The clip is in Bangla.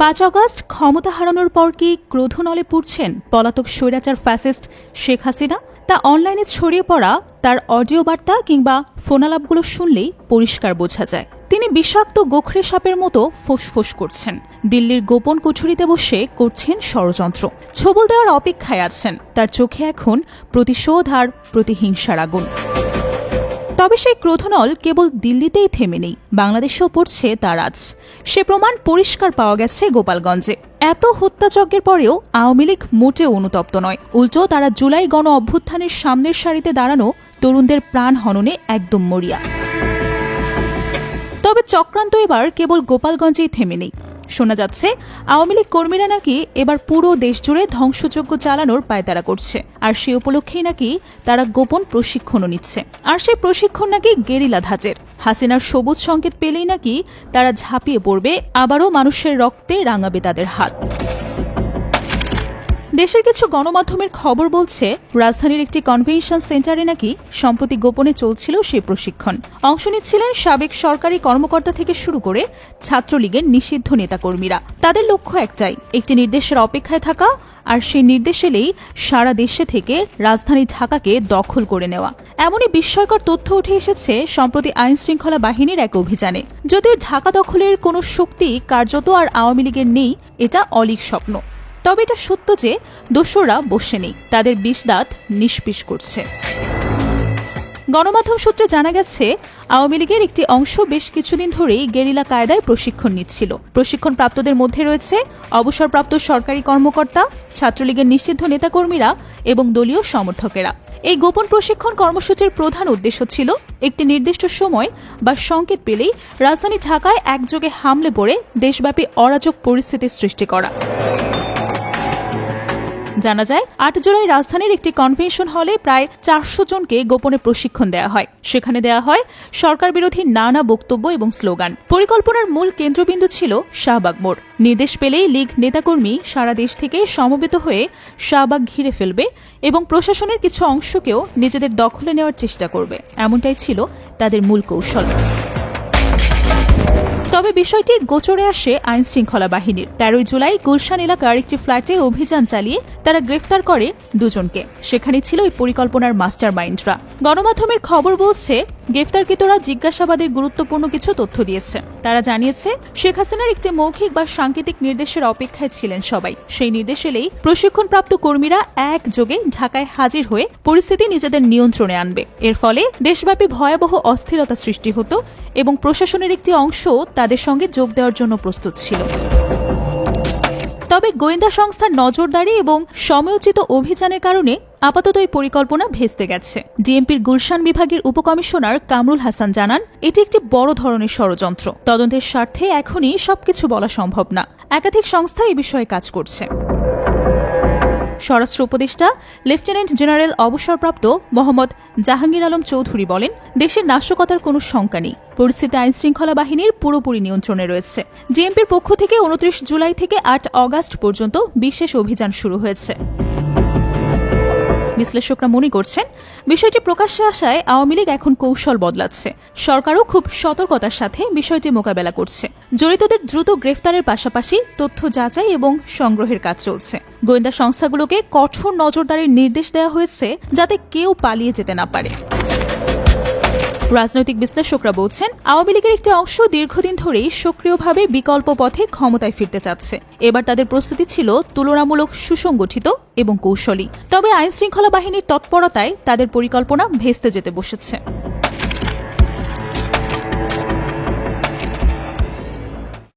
পাঁচ অগস্ট ক্ষমতা হারানোর পর কি ক্রোধনলে পুড়ছেন পলাতক স্বৈরাচার ফ্যাসিস্ট শেখ হাসিনা? তা অনলাইনে ছড়িয়ে পড়া, তার অডিও বার্তা কিংবা ফোনালাপগুলো শুনলেই পরিষ্কার বোঝা যায়। তিনি বিষাক্ত গোখরে সাপের মতো ফোঁস করছেন। দিল্লির গোপন কুঠুরিতে বসে করছেন ষড়যন্ত্র। ছবল দেওয়ার অপেক্ষায় আছেন। তার চোখে এখন প্রতিশোধ আর প্রতিহিংসার আগুন। তবে সেই ক্রোধনল কেবল দিল্লিতেই থেমে নেই। বাংলাদেশেও পড়ছে তার আজ। সে প্রমাণ পরিষ্কার পাওয়া গেছে গোপালগঞ্জে। এত হত্যাযজ্ঞের পরেও আওয়ামী লীগ মোটেও অনুতপ্ত নয়। উল্টো তারা জুলাই গণ অভ্যুত্থানের সামনের সারিতে দাঁড়ানো তরুণদের প্রাণ হননে একদম মরিয়া। তবে চক্রান্ত এবার কেবল গোপালগঞ্জেই থেমে নেই। শোনা যাচ্ছে, আওয়ামী লীগ কর্মীরা নাকি এবার পুরো দেশ জুড়ে ধ্বংসযজ্ঞ চালানোর পায়তারা করছে। আর সে উপলক্ষেই নাকি তারা গোপন প্রশিক্ষণও নিচ্ছে। আর সেই প্রশিক্ষণ নাকি গেরিলা ধাঁচের। হাসিনার সবুজ সংকেত পেলেই নাকি তারা ঝাঁপিয়ে পড়বে, আবারও মানুষের রক্তে রাঙাবে তাদের হাত। দেশের কিছু গণমাধ্যমের খবর বলছে, রাজধানীর একটি কনভেনশন সেন্টারে নাকি সম্প্রতি গোপনে চলছিল সেই প্রশিক্ষণ। অংশ নিচ্ছিলেন সাবেক সরকারি কর্মকর্তা থেকে শুরু করে ছাত্রলীগের নিষিদ্ধ নেতাকর্মীরা। তাদের লক্ষ্য একটাই, একটি নির্দেশের অপেক্ষায় থাকা আর সেই নির্দেশ এলেই সারা দেশে থেকে রাজধানী ঢাকাকে দখল করে নেওয়া। এমনই বিস্ময়কর তথ্য উঠে এসেছে সম্প্রতি আইন শৃঙ্খলা বাহিনীর এক অভিযানে। যদিও ঢাকা দখলের কোনো শক্তি কার্যত আর আওয়ামী লীগের নেই, এটা অলিক স্বপ্ন। তবে এটা সত্য যে দোসররা বসে নেই তাদের বিষ দাঁত নিষ্পিস করছে। গণমাধ্যম সূত্রে জানা গেছে, আওয়ামী লীগের একটি অংশ বেশ কিছুদিন ধরেই গেরিলা কায়দায় প্রশিক্ষণ নিচ্ছিল। প্রশিক্ষণ প্রাপ্তদের মধ্যে রয়েছে অবসরপ্রাপ্ত সরকারি কর্মকর্তা, ছাত্রলীগের নিষিদ্ধ নেতাকর্মীরা এবং দলীয় সমর্থকেরা। এই গোপন প্রশিক্ষণ কর্মসূচির প্রধান উদ্দেশ্য ছিল একটি নির্দিষ্ট সময় বা সংকেত পেলেই রাজধানী ঢাকায় একযোগে হামলে পড়ে দেশব্যাপী অরাজক পরিস্থিতির সৃষ্টি করা। জানা যায়, আট জুলাই রাজধানীর একটি কনভেনশন হলে প্রায় চারশো জনকে গোপনে প্রশিক্ষণ দেওয়া হয়। সেখানে দেওয়া হয়, সরকার বিরোধী নানা বক্তব্য এবং স্লোগান। পরিকল্পনার মূল কেন্দ্রবিন্দু ছিল শাহবাগ মোড়। নির্দেশ পেলেই লীগ নেতাকর্মী সারা দেশ থেকে সমবেত হয়ে শাহবাগ ঘিরে ফেলবে এবং প্রশাসনের কিছু অংশকেও নিজেদের দখলে নেওয়ার চেষ্টা করবে। এমনটাই ছিল তাদের মূল কৌশল। তবে বিষয়টি গোচরে আসে আইন শৃঙ্খলা বাহিনীর। তেরোই জুলাই গুলশান এলাকার একটি ফ্ল্যাটে অভিযান চালিয়ে তারা গ্রেফতার করে দুজনকে। সেখানে ছিল এই পরিকল্পনার মাস্টার মাইন্ডরা গণমাধ্যমের খবর বলছে গ্রেফতারকৃতরা জিজ্ঞাসাবাদের গুরুত্বপূর্ণ কিছু তথ্য দিয়েছে। তারা জানিয়েছে, শেখ হাসিনার একটি মৌখিক বা সাংকেতিক নির্দেশের অপেক্ষায় ছিলেন সবাই। সেই নির্দেশ এলেই প্রশিক্ষণপ্রাপ্ত কর্মীরা একযোগে ঢাকায় হাজির হয়ে পরিস্থিতি নিজেদের নিয়ন্ত্রণে আনবে। এর ফলে দেশব্যাপী ভয়াবহ অস্থিরতা সৃষ্টি হতো এবং প্রশাসনের একটি অংশ তাদের সঙ্গে যোগ দেওয়ার জন্য প্রস্তুত ছিল। তবে গোয়েন্দা সংস্থার নজরদারি এবং সময়োচিত অভিযানের কারণে আপাতত এই পরিকল্পনা ভেস্তে গেছে। ডিএমপির গুলশান বিভাগের উপকমিশনার কামরুল হাসান জানান, এটি একটি বড় ধরনের ষড়যন্ত্র। তদন্তের স্বার্থে এখনই সবকিছু বলা সম্ভব না। একাধিক সংস্থা এ বিষয়ে কাজ করছে। স্বরাষ্ট্র উপদেষ্টা, লেফটেন্যান্ট জেনারেল অবসরপ্রাপ্ত মোহাম্মদ জাহাঙ্গীর আলম চৌধুরী বলেন, দেশের নাশকতার কোনো শঙ্কা নেই। পরিস্থিতি আইন শৃঙ্খলা বাহিনীর পুরোপুরি নিয়ন্ত্রণে রয়েছে। জিএমপির পক্ষ থেকে উনত্রিশ জুলাই থেকে আট অগাস্ট পর্যন্ত বিশেষ অভিযান শুরু হয়েছে। বিশ্লেষকরা মনে করছেন, বিষয়টি প্রকাশ্যে আসায় আওয়ামী লীগ এখন কৌশল বদলাচ্ছে। সরকারও খুব সতর্কতার সাথে বিষয়টি মোকাবেলা করছে। জড়িতদের দ্রুত গ্রেফতারের পাশাপাশি তথ্য যাচাই এবং সংগ্রহের কাজ চলছে। গোয়েন্দা সংস্থাগুলোকে কঠোর নজরদারির নির্দেশ দেওয়া হয়েছে যাতে কেউ পালিয়ে যেতে না পারে। রাজনৈতিক বিশ্লেষকরা বলছেন, আওয়ামী লীগের একটি অংশ দীর্ঘদিন ধরেই সক্রিয়ভাবে বিকল্প পথে ক্ষমতায় ফিরতে চাচ্ছে। এবার তাদের প্রস্তুতি ছিল তুলনামূলক সুসংগঠিত এবং কৌশলী। তবে আইনশৃঙ্খলা বাহিনীর তৎপরতায় তাদের পরিকল্পনা ভেস্তে যেতে বসেছে।